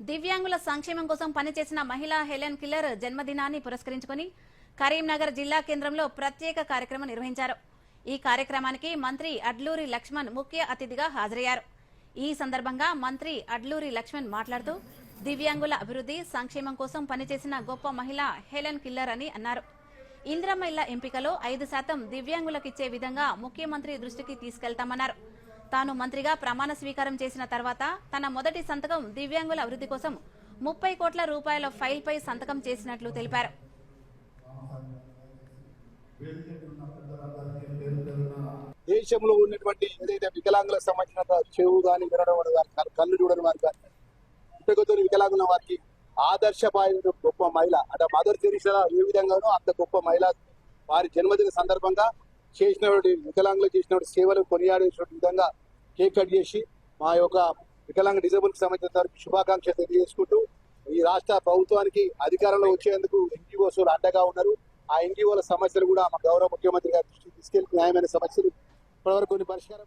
దివ్యాంగుల సంక్షేమం కోసం పనిచేసిన మహిళా హెలెన్ కిల్లర్ జన్మదినాన్ని పురస్కరించుకుని కరీంనగర్ జిల్లా కేంద్రంలో ప్రత్యేక కార్యక్రమం నిర్వహించారు. ఈ కార్యక్రమానికి మంత్రి అడ్లూరి లక్ష్మణ్ ముఖ్య అతిథిగా హాజరయ్యారు. ఈ సందర్భంగా మంత్రి అడ్లూరి లక్ష్మణ్ మాట్లాడుతూ దివ్యాంగుల అభివృద్ధి సంక్షేమం కోసం పనిచేసిన గొప్ప మహిళ హెలెన్ కిల్లర్ అని అన్నారు. ఇందిరమ్మ ఇళ్ళ ఎంపికలో ఐదు శాతం దివ్యాంగులకిచ్చే విధంగా ముఖ్యమంత్రి దృష్టికి తీసుకెళ్తామన్నారు. తాను మంత్రిగా ప్రమాణ స్వీకారం చేసిన తర్వాత తన మొదటి సంతకం దివ్యాంగుల అభివృద్ధి కోసం ముప్పై కోట్ల రూపాయల ఫైల్పై సంతకం చేసినట్లు తెలిపారు. దేశంలో ఉన్నటువంటి ఏదైతే వికలాంగులకు సంబంధించిన చెవు కానీ వినడం కానీ కళ్ళు చూడని వారు కానీ పుట్టుకతో వికలాంగుల వారికి ఆదర్శపాయన గొప్ప మహిళ అంటే మదర్ తెరీసా ఏ విధంగానో అంత గొప్ప మహిళ వారి జన్మదిన సందర్భంగా చేసినటువంటి వికలాంగులు చేసినటువంటి సేవలు కొనియాడేటువంటి విధంగా కేక్ కట్ చేసి మా యొక్క వికలాంగ డిజబుల్కి సంబంధించిన వారికి శుభాకాంక్షలు తెలియజేసుకుంటూ ఈ రాష్ట్ర ప్రభుత్వానికి అధికారంలో వచ్చేందుకు ఎన్జిఓస్ అండగా ఉన్నారు. ఆ ఎన్జిఓల సమస్యలు కూడా మా గౌరవ ముఖ్యమంత్రి గారి దృష్టికి తీసుకెళ్ళి న్యాయమైన సమస్యలు ఇప్పటివరకు కొన్ని పరిష్కారం